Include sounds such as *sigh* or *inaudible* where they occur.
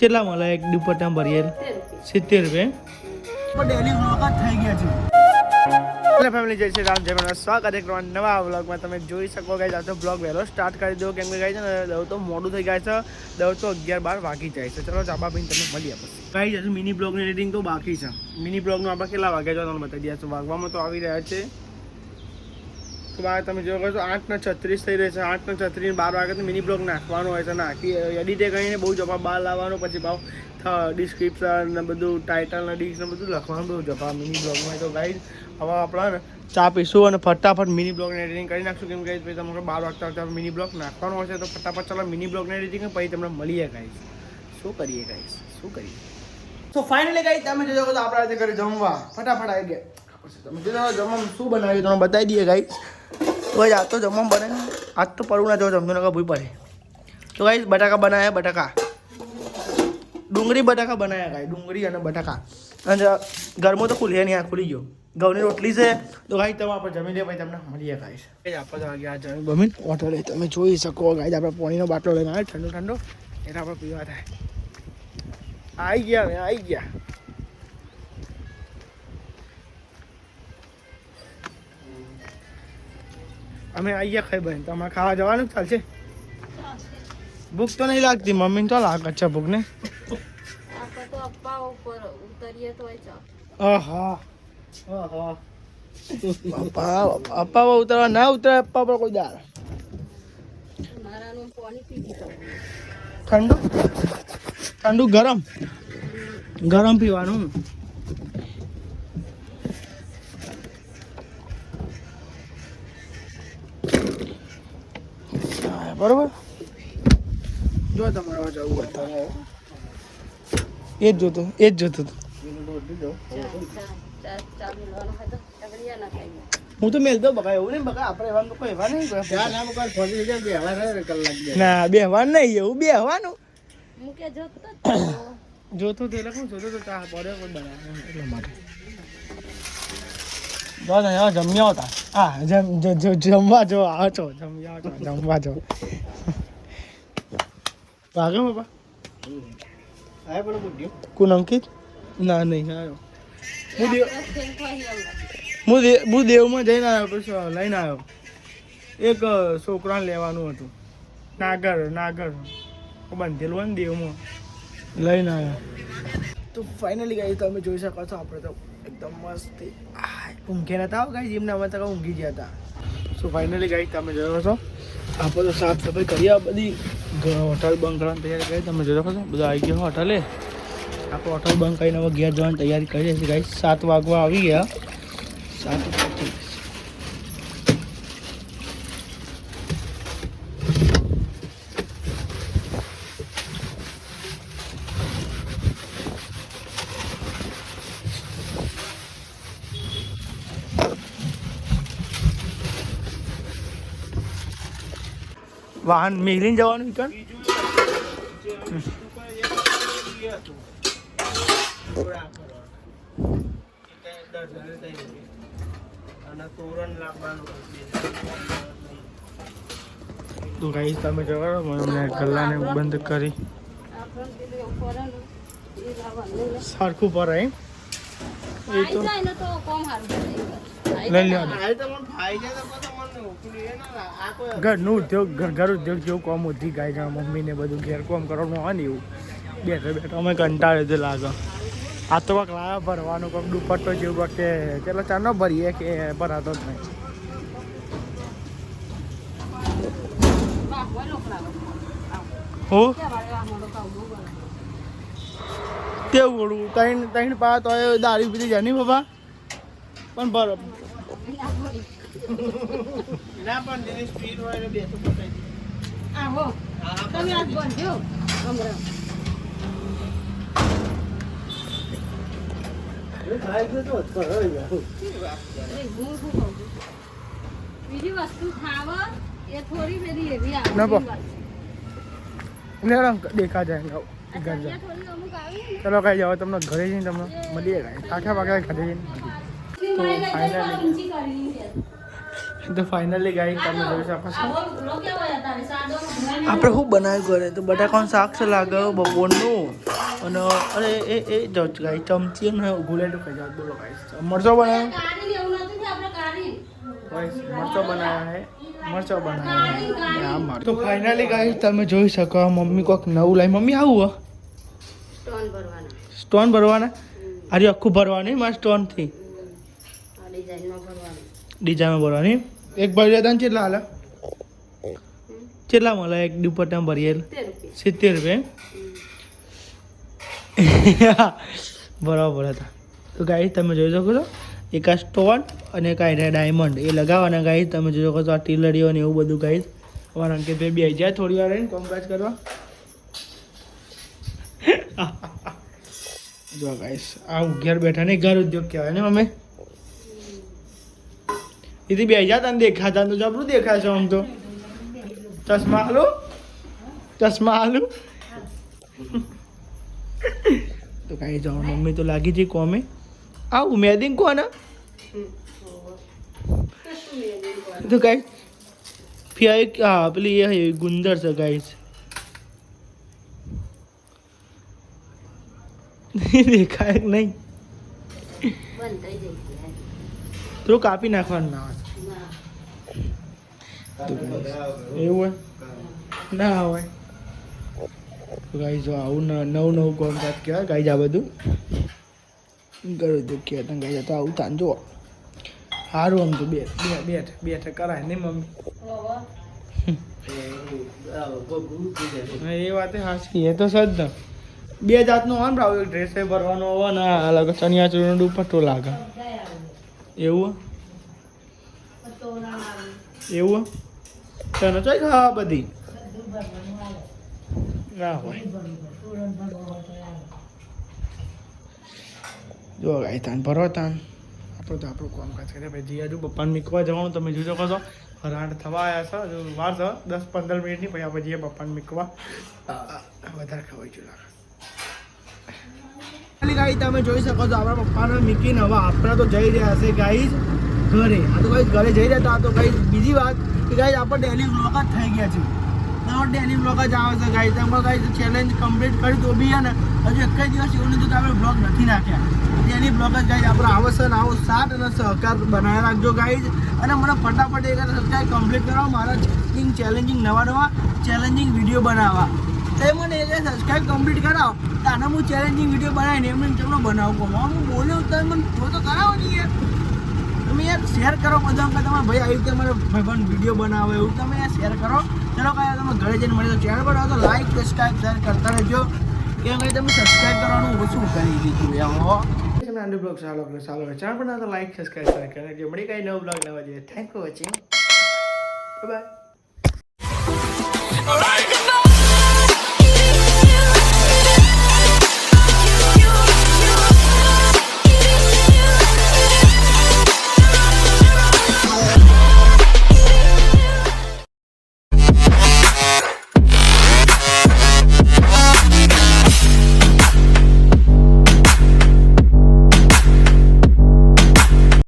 કેટલા મળે? એક દુપટ્ટા ભરીએ. સિત્તેર રૂપિયા ડેલી વ્લોગ જ થઈ ગયા છે. એટલે ફેમિલી જય શ્રી રામ જય સ્વાગત એક નવા વ્લોગમાં તમે જોઈ શકો ગાઈઝ આ તો બ્લોગ વહેલો સ્ટાર્ટ કરી દો કેમ કે ગાઈ છે ને દવ તો મોડું થઈ જાય છે. દવ તો અગિયાર બાર વાગી જાય છે. ચલો ચાબા ભાઈ તમે મળીએ પછી. ગાઈ જશે મિની બ્લોગની એડિટિંગ તો બાકી છે. મિની બ્લોગનું આપણે કેટલા વાગ્યા જો તમને બતાવી દઈએ છો વાગવામાં તો આવી રહ્યા છે. તો તમે જો કરશો આઠ ને છત્રીસ થઈ રહી છે. આઠ ને છત્રીસ, બાર વાગે મિની બ્લોગ નાખવાનો હોય છે. નાખી એડિટે કરીને બહુ જવાબ બહાર લાવવાનો, પછી ભાવ ડિસ્ક્રિપ્શન ને બધું ટાઇટલ ને ડિસ્ક ને બધું લખવાનું બહુ જવાબ મિની બ્લોગમાં તો ગાઈડ હવે આપણે ચા પીશું અને ફટાફટ મિની બ્લોગને એડિટિંગ કરી નાખશું. કેમ કે પછી તમારે બાર વાગતા વાગતા મિની બ્લોગ નાખવાનો હશે તો ફટાફટ ચાલો મિની બ્લોગને એડિટિંગ પછી તમને મળીએ ગાઈશ શું કરીએ ગાઈશ શું કરીએ? તો ફાઇનલી ગાઈ તમે જોજો તો આપણે ઘરે જમવા. ફટાફટ આવી ગયા. તમે જોજો જમવા શું બનાવ્યું તમે બતાવી દઈએ ગાઈ તો આજ તો જમવા બને આજ તો પડવું ના, જો જમજો નકા ભૂઈ પડે. તો ગાઈ બટાકા બનાવ્યા બટાકા. ડુંગળી, બટાકા બનાવ્યા ગાઈ ડુંગળી અને બટાકા. અને ઘરમાં તો ખુલે નહીં આ ખુલી ગયો. ઘઉંની રોટલી છે. તો ગાઈ તમે આપણે જમી લે ભાઈ તમને મળીએ ગાઈશ આપણે વાગ્યા ગયા, જમી બમીન હોટલે તમે જોઈ શકો ગાઈ આપણે પાણીનો બાટલો લઈને આવે ઠંડો ઠંડો. એટલે આપણે પીવા થાય. આવી ગયા આવી ગયા. અમે આવીએ ખાઈ બહેન તમારે ખાવા જવાનું જ ચાલશે. ભૂખ તો નહીં લાગતી મમ્મીને તો લાગે છે ભૂખ ને અપ્પા ઉતરવા ના ઉતરે અપ્પા પર કોઈ દાર ઠંડુ? ઠંડુ ગરમ? ગરમ પીવાનું. બરોબર? જો તમારે જવું હોય તો. એ જ જોતું એ જ જોતું હતો. તો હું તો મેલ દો બકા એવું નહીં બકા આપણે એવાનું કોઈ એવા નહીં ના બેહવા નહીં એવું બેહવાનું હું જોતો જ *coughs* જોતું તો એટલે શું જોતો તો ચા પડે પણ બનાવે. એટલા માટે જો હવે જમ્યા હતા હા જમવા જો આવો છો જમ્યા છો જમવા જો ભાગે બાપા કોણ અંકિત ના નહીં આવ્યો હું દેવ હું દેવ હું દેવમાં જઈને આવ્યો પછી લઈને આવ્યો એક છોકરાને લેવાનું હતું નાગર નાગર બંધેલું હોય ને દેવમાં લઈને આવ્યો તો ફાઇનલી ગાઈ તમે જોઈ શકો છો આપણે તો એકદમ મસ્ત ઊંઘે નતા ગાઈ જેમને અમે તો ઊંઘી ગયા હતા. સો ફાઇનલી ગાઈ તમે જોયો છો, આપણે તો સાફ સફાઈ કરી આ બધી હોટલ બંધ કરવાની તૈયારી કરી. તમે જોયો છો, બધા આવી ગયા હોટલે આપણે હોટલ બંધ કરીને હવે ઘેર જવાની તૈયારી કરી છે ગાઈ સાત વાગવા આવી ગયા. સાત વાહન મેલીને જવાનું કણ? તો ગાઈસ તમે જવાનો મને ગલ્લાને બંધ કરી. સરખું પર એમ? એ તો લઈ લેવાનું ઘરનું ઉદ્યોગ, ઘર ઉદ્યોગ જેવું કોમ ઉધી ગાય મમ્મીને બધું ઘેર કોમ કરવાનું હોય ને એવું. બેઠો બેઠો, અમે કંટાળે તે લાગે. આ તો કાંક લાયા ભરવાનું, કાંક દુપટ્ટો જેવું કે, ચાલો ચાનો ભરીએ કે ભરાતો જ નહીં. હું? કામ. કેવું ઓળું? ત્રણ ત્રણ પા તો દારૂ પીધી જાય નહીં બાબા પણ બરો ના પણ જેની સ્પીડ હોય બે તો પતાવી દે. તમે આજ બંધ્યો હમણાં. અરે, હું શું કહું છું? બીજી વસ્તુ ખાવ એ થોડી પેલી એવી આવે. ના બા. બીજી વાત. ને રંગ દેખા જાય ચલો કઈ જાઓ તમને ઘરે જઈને તમને મળીએ કાંઈ આખા વાગે ઘરે જઈને. એટલી મારી તો ફાઇનલી ગાઈ તમે જોઈ શકો છો. આપણે શું બનાવ્યું ઘરે? તો બટાકાનું શાક છે લાગે બપોરનું અને અરે એ એ જો ગાય ચમચી ને ગુલેટું ખાઈ જાવ બોલો ગાઈસ મરચો બનાવ્યો? મરચો બનાવ્યા હે મરચો બનાવ્યા આ મરચો. તો ફાઇનલી ગાઈસ તમે જોઈ શકો મમ્મી કોક નવું લાવી. મમ્મી આવું હો. સ્ટોન ભરવાના. સ્ટોન ભરવાના? આરી આખું ભરવાની મારા સ્ટોનથી. આ ડિઝાઇનમાં ભરવાનું. ડિઝાઇનમાં ભરવાની. એક ભરી હતા ને કેટલા હાલે કેટલા મળે? એક દુપટ્ટા ભરિયેલ સિત્તેર રૂપિયા. *laughs* બરાબર હતા. તો ગાઈસ તમે જોઈ શકો છો એક આ સ્ટોન અને એક આ ડાયમંડ એ લગાવવાના ગાઈસ તમે જોઈ શકો છો આ ટીલરીઓ ને એવું બધું ગાઈસ. અમારા અંકિતભાઈ બી આવી જાય થોડી વાર રહીને કોમકાજ કરવા. *laughs* જો ગાઈસ આ ઘેર બેઠા ને ઘર ઉદ્યોગ કહેવાય ને મમ્મી? એથી બે હજાર તને દેખાતા તો જબરું દેખાય છે આમ તો. ચશ્મા હાલો? ચશ્મા હાલો? તો કાંઈ જાઓ મમ્મી તો લાગી જઈ કોમે. આવું મેદિંગ કોને? તો કાંઈ ફિયા હા પેલી એ ગુંદર છે ગાઈસ દેખાય નહીં. થોડું કાપી નાખવાનું ના એવું હોય? ના હોય. ગાઈ જો આવું નવું નવું કોમકાજ કહેવાય ગાઈ આ બધું? કરું તો કે તને ગાઈ તો આવું તાન જો સારું આમ તો બે બે બેઠ બેઠ કરાય નહીં મમ્મી. એ વાત હાચી. એ તો સજ બે જાતનું હોય ને ભાવ એક ડ્રેસ ભરવાનો હોય ને અલગ ચણિયા ચોળનો દુપટ્ટો લાગે. એવું એવું? તને ચોઈ ખાવા બધી. ના હોય. જો ગાય તાન ભરો તાન. આપણું તો આપણું કામકાજ કરીએ ભાઈ જી હજુ પપ્પાને મીકવા જવાનું, તમે જોઈ શકો છો હરાણ થવા આવ્યા છે. હજુ વાર છે, દસ પંદર મિનિટની, પછી આપણે જઈએ પપ્પાને મીકવા. વધારે ખવાઈ ગયું લાગે ગાઈ તમે જોઈ શકો છો, આપણા પપ્પાને મીકીને હવે આપણા તો જઈ રહ્યા છે ગાઈ ઘરે. આ તો ગાઈઝ, ઘરે જઈ રહ્યા હતા તો ગાઈઝ, બીજી વાત. કે ગાઈઝ આપણે ડેલી વ્લોગ જ થઈ ગયા છે. તમારો ડેલી વ્લોગ જ આવે છે ગાઈઝ એમાં ગાઈઝ ચેલેન્જ કમ્પ્લીટ કરી તો બી ને હજુ એક દિવસ એવું નથી કે આપણે બ્લોગ નથી નાખ્યા. ડેલી બ્લોગ જ ગાઈઝ આપણે આવો છે આવો સાથ અને સહકાર બનાવી રાખજો ગાઈઝ અને મને ફટાફટ એક સબસ્ક્રાઈબ કમ્પ્લીટ કરાવો મારા ચેલેન્જિંગ ચેલેન્જિંગ નવા નવા ચેલેન્જિંગ વીડિયો બનાવવા. તો મને એ સબસ્ક્રાઈબ કમ્પ્લીટ કરાવો. તો આને હું ચેલેન્જિંગ વીડિયો બનાવીને એમને તમને બનાવું. કહું હું બોલ્યો તો મને તો કરાવો નહીં તમે યાર શેર કરો બધા કે તમારા ભાઈ આવી રીતે મારે ભાઈબંધ વીડિયો બનાવે એવું તમે યાર શેર કરો. ચલો કાંઈ તમે ઘરે જઈને મળી તો ચેનલ પર, તો લાઈક સબસ્ક્રાઈબ શેર કરતા રહેજો. કે કે તમે સબસ્ક્રાઈબ કરવાનું ઓછું કરી દીધું એમ, હો. સારો સારો કરે ચેનલ તો લાઈક સબસ્ક્રાઈબ કરે કરે. જો મળી કઈ નવો બ્લોગ નવા જોઈએ. Thank you watching bye